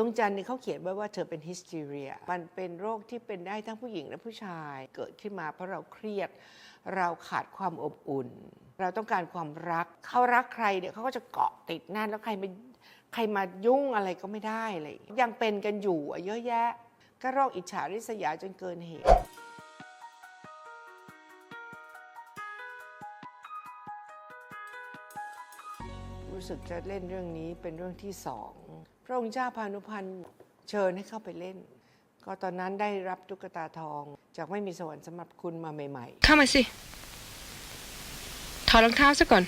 จงจันทร์เนี่เขาเขียนไว้ว่าเธอเป็นฮิสเรีย มันเป็นโรคที่เป็นได้ทั้งผู้หญิงและผู้ชาย เกิดขึ้นมาเพราะเราเครียด เราขาดความอบอุ่น เราต้องการความรัก เขารักใครเนี่ยเขาก็จะเกาะติดแน่นแล้วใครมาใครมายุ่งอะไรก็ไม่ได้เลย ยังเป็นกันอยู่เยอะแยะ ก็โรคอิจฉาริษยาจนเกินเหตุรู้สึกจะเล่นเรื่องนี้เป็นเรื่องที่สอง ระองค์เจ้าพานุพันธ์เชิญให้เข้าไปเล่น ก็ตอนนั้นได้รับตุ๊กตาทอง จากไม่มีสวรรค์สำหรับคุณมาใหม่ เข้ามาสิ ถอดรองเท้าซะก่อน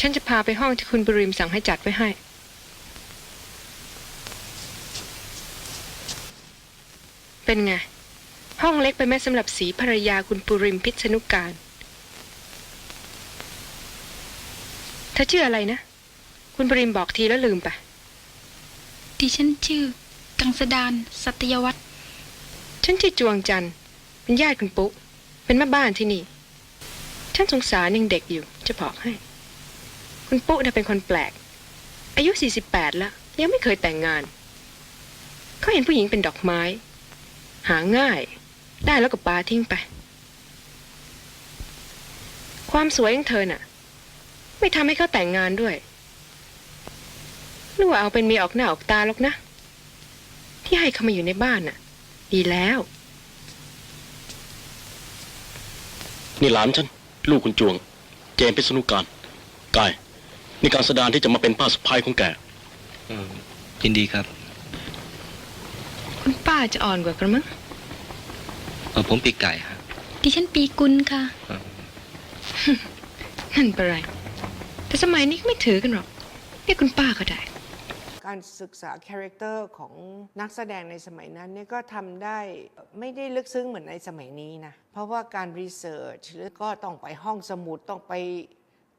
ฉันจะพาไปห้องที่คุณบริมสั่งให้จัดไว้ให้ เป็นไง ห้องเล็กไปไหมสำหรับสีภรรยาคุณปุริมพิษณุการเธอชื่ออะไรนะ คุณปริมบอกทีแล้วลืมไป ดิฉันชื่อ กังสดาน สัตยวัฒน์ฉันชื่อจวงจันทร์เป็นญาติคุณปุ๊ เป็นแม่บ้านที่นี่ ฉันสงสารยังเด็กอยู่ จะบอกให้ คุณปุ๊น่ะเป็นคนแปลก อายุ 48 แล้ว ยังไม่เคยแต่งงาน เขาเห็นผู้หญิงเป็นดอกไม้ หาง่าย ได้แล้วก็ปาทิ้งไป ความสวยของเธอน่ะ ไม่ทำให้เขาแต่งงานด้วยหรือว่าเอาเป็นเมียออกหน้าออกตาหรอกนะ ที่ให้เขามาอยู่ในบ้านน่ะ ดีแล้ว นี่หลานฉัน ลูกคุณจวง เจมส์พิษณุการกายนี่การแสดงที่จะมาเป็นป้าสะพ้ายของแกอืมยินดีครับคุณ ป้าจะอ่อนกว่ากระมังเออผมปีกไก่ฮะดิฉันปีกุลค่ะนั่นเป็นไร แต่สมัยนี้ก็ไม่ถือกันหรอกเรียกคุณป้าก็ได้ๆการศึกษาคาแรคเตอร์ของนักแสดงในสมัยนั้นเนี่ยก็ทำได้ไม่ได้ลึกซึ้งเหมือนในสมัยนี้นะ เพราะว่าการรีเสิร์ชหรือก็ต้องไปห้องสมุดต้องไป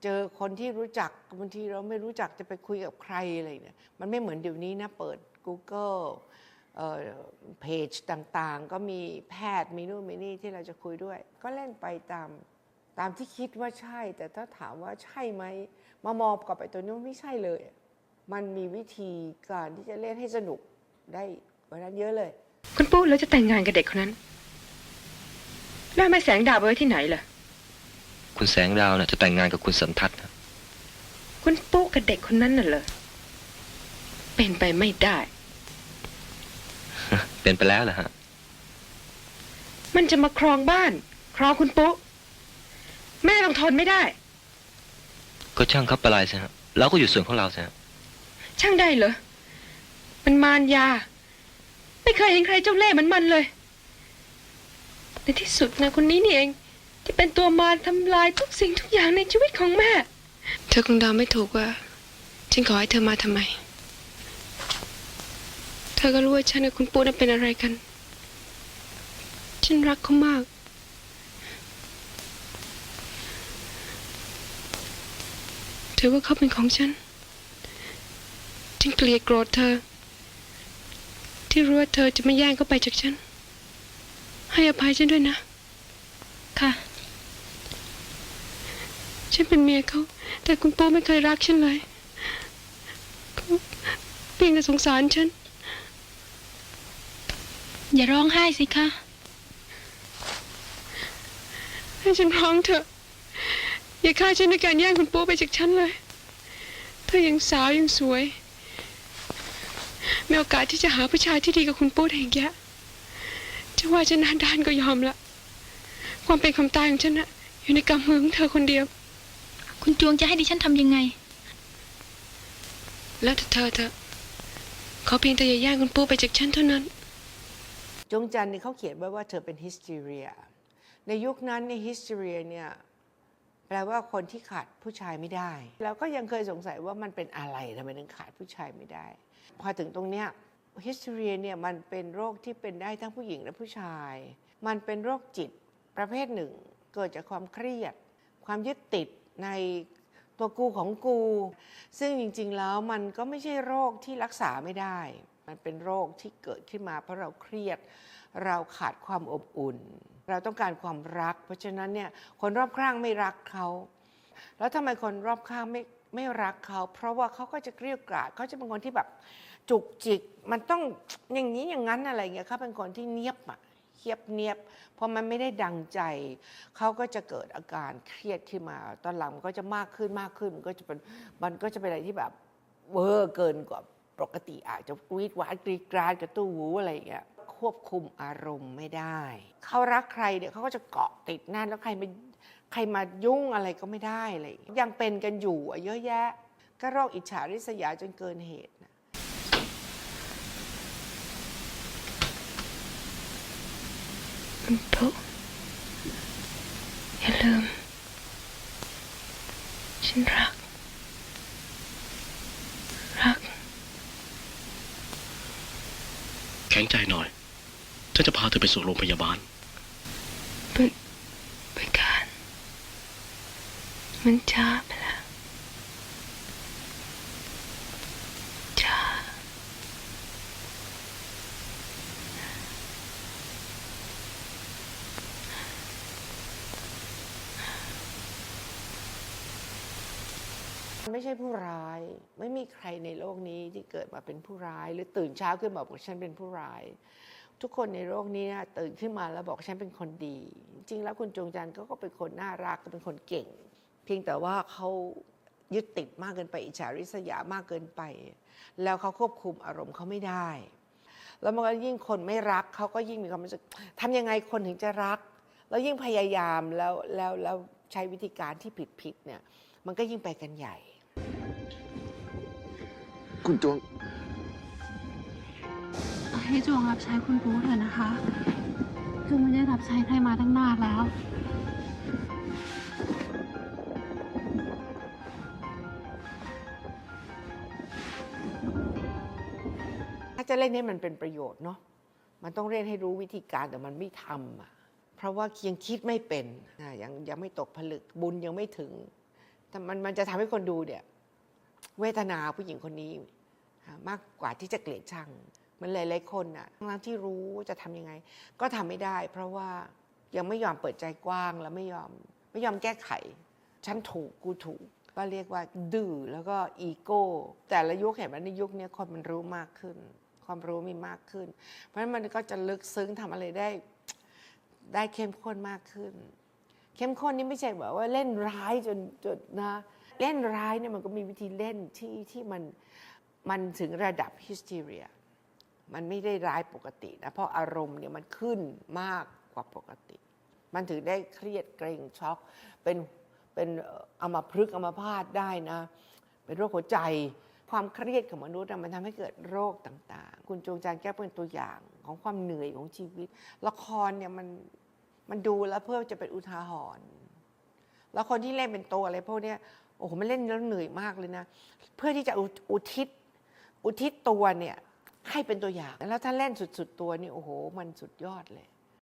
เจอคนที่รู้จักบางทีเราไม่รู้จักจะไปคุยกับใครอะไรเนี่ยมันไม่เหมือนเดี๋ยวนี้นะ เปิด Google เพจต่างๆ ก็มีแพทย์มีนู่นมีนี่ที่เราจะคุยด้วย ก็เล่นไปตามตามที่คิดว่าใช่ แต่ถ้าถามว่าใช่ไหมมามองกลับไปตัวนี้ว่าไม่ใช่เลย มันมีวิธีการที่จะเล่นให้สนุกได้กว่านั้นเยอะเลย คุณปุ๊แล้วจะแต่งงานกับเด็กคนนั้นแล้วไม่แสงดาบเอาไว้ที่ไหนล่ะ คุณแสงดาวน่ะจะแต่งงานกับคุณสันทัศน์นะคุณปุ๊กับเด็กคนนั้นน่ะเหรอเป็นไปไม่ได้ เป็นไปแล้วเหรอฮะ มันจะมาครองบ้าน ครองคุณปุ๊แม่ต้องทนไม่ได้ ก็ช่างเขาไปลายสิฮะเราก็อยู่ส่วนของเราสิฮะช่างได้เหรอ มันมารยา ไม่เคยเห็นใครเจ้าเล่ห์เหมือนมันเลย ในที่สุดนะคนนี้นี่เอง ที่เป็นตัวมารทำลายทุกสิ่งทุกอย่างในชีวิตของแม่ เธอคงเดาไม่ถูกว่า ฉันขอให้เธอมาทำไม เธอก็รู้ว่าฉันกับคุณปูนั้นเป็นอะไรกัน ฉันรักเขามาก ถือว่าเขาเป็นของฉัน ฉันเกลียดโกรธเธอ ที่รู้ว่าเธอจะไม่แย่งเขาไปจากฉัน ให้อภัยฉันด้วยนะ ค่ะ ฉันเป็นเมียเขา แต่คุณปู่ไม่เคยรักฉันเลยเขาเพียงแต่สงสารฉัน อย่าร้องไห้สิคะ ให้ฉันร้องเถอะ อย่าฆ่าฉันในการแย่งคุณปู่ไปจากฉันเลย เธอยังสาวยังสวย มีโอกาสที่จะหาผู้ชายที่ดีกับคุณปู่ได้อีกเยอะจะว่าฉันหน้าด้านก็ยอมละ ความเป็นความตายของฉันนะอยู่ในกำมือของเธอคนเดียว คุณจวงจะให้ดิฉันทำยังไง แล้วแต่เธอเถอะขอเพียงแต่อย่าแย่งคุณปู่ไปจากฉันเท่านั้น จงจันนี่เขาเขียนไว้ว่าเธอเป็นฮิสเรียในยุคนั้นในฮิสเรียเนี่ยแปลว่าคนที่ขาดผู้ชายไม่ได้ แล้วก็ยังเคยสงสัยว่ามันเป็นอะไรทำไมถึงขาดผู้ชายไม่ได้ พอถึงตรงเนี้ยฮิสเรียเนี่ยมันเป็นโรคที่เป็นได้ทั้งผู้หญิงและผู้ชาย มันเป็นโรคจิตประเภทหนึ่ง เกิดจากความเครียด ความยึดติดในตัวกูของกู ซึ่งจริงๆแล้วมันก็ไม่ใช่โรคที่รักษาไม่ได้ มันเป็นโรคที่เกิดขึ้นมา เพราะเราเครียด เราขาดความอบอุ่น เราต้องการความรัก เพราะฉะนั้นเนี่ยคนรอบข้างไม่รักเขา แล้วทำไมคนรอบข้างไม่ไม่รักเขา เพราะว่าเขาก็จะเกลียวกราดเขาจะเป็นคนที่แบบจุกจิก มันต้องอย่างนี้อย่างนั้นอะไรเงี้ยเขาเป็นคนที่เนียบอะเคียบเนียบพอมันไม่ได้ดังใจ เขาก็จะเกิดอาการเครียดขึ้นมา ตอนหลังมันก็จะมากขึ้นมากขึ้น มันก็จะเป็นมันก็จะเป็นอะไรที่แบบเวอร์เกินกว่า ปกติอาจจะกรีดหวานกรีดกราดกระตู้หูอะไรอย่างเงี้ยควบคุมอารมณ์ไม่ได้ เขารักใครเนี่ยเขาก็จะเกาะติดแน่นแล้วใครมาใครมายุ่งอะไรก็ไม่ได้เลยยังเป็นกันอยู่เยอะแยะ ก็โรคอิจฉาริษยาจนเกินเหตุนะคุณปุ๊อย่าลืมฉันรัก รัก แข็งใจหน่อย ฉันจะพาเธอไปสู่โรงพยาบาลมันไปการมันช้าไปแล้วช้า ไม่ใช่ผู้ร้าย ไม่มีใครในโลกนี้ที่เกิดมาเป็นผู้ร้าย หรือตื่นเช้าขึ้นมาบอกฉันเป็นผู้ร้าย ทุกคนในโลกนี้นะตื่นขึ้นมาแล้วบอกฉันเป็นคนดี จริงแล้วคุณจงจันทร์ก็ก็เป็นคนน่ารักก็เป็นคนเก่ง เพียงแต่ว่าเขายึดติดมากเกินไปอิจฉาริษยามากเกินไป แล้วเขาควบคุมอารมณ์เขาไม่ได้ แล้วมันก็ยิ่งคนไม่รักเขาก็ยิ่งมีความรู้สึกทำยังไงคนถึงจะรัก แล้วยิ่งพยายามแล้วแล้วแล้วใช้วิธีการที่ผิดๆเนี่ยมันก็ยิ่งไปกันใหญ่ คุณจวง ให้จวงรับใช้คุณปูเถอะนะคะจวงไม่ได้รับใช้ใครมาตั้งนานแล้ว ถ้าจะเล่นให้มันเป็นประโยชน์เนาะ มันต้องเล่นให้รู้วิธีการแต่มันไม่ทำอะ เพราะว่ายังคิดไม่เป็นอะยังยังไม่ตกผลึกบุญยังไม่ถึงแต่มันมันจะทำให้คนดูเนี่ย เวทนาผู้หญิงคนนี้อะ มากกว่าที่จะเกลียดชังมันหลายๆคนอะทั้งที่รู้จะทำยังไง ก็ทำไม่ได้ เพราะว่ายังไม่ยอมเปิดใจกว้างแล้วไม่ยอมไม่ยอมแก้ไข ฉันถูกกูถูก ก็เรียกว่าดื้อแล้วก็อีโก้ แต่ละยุคเห็นไหมในยุคนี้คนมันรู้มากขึ้น ความรู้มีมากขึ้น เพราะฉะนั้นมันก็จะลึกซึ้งทำอะไรได้ ได้เข้มข้นมากขึ้น เข้มข้นนี่ไม่ใช่แบบว่าเล่นร้ายจนจนนะ เล่นร้ายเนี่ยมันก็มีวิธีเล่นที่ที่มัน มันถึงระดับฮิสเ e เรีย มันไม่ได้ร้ายปกตินะ เพราะอารมณ์เนี่ยมันขึ้นมากกว่าปกติ มันถึงได้เครียดเกรงช็อกเป็นเป็นเอ่ออัมาพฤกษ์อัมาพาตได้นะ เป็นโรคหัวใจความเครียดของมนุษย์มันทำให้เกิดโรคต่างๆ คุณจงจานแก้วเป็นตัวอย่างของความเหนื่อยของชีวิต ละครเนี่ยมันมันดูแล้วเพื่อจะเป็นอุทาหรณ์แล้วคนที่เล่นเป็นตัวอะไรพวกเนี้ยโอ้โหมันเล่นแล้วเหนื่อยมากเลยนะ เพื่อที่จะอุอุทิศ อุทิศตัวเนี่ยให้เป็นตัวอย่าง แล้วถ้าเล่นสุด ๆ ตัวนี่โอ้โห มันสุดยอดเลย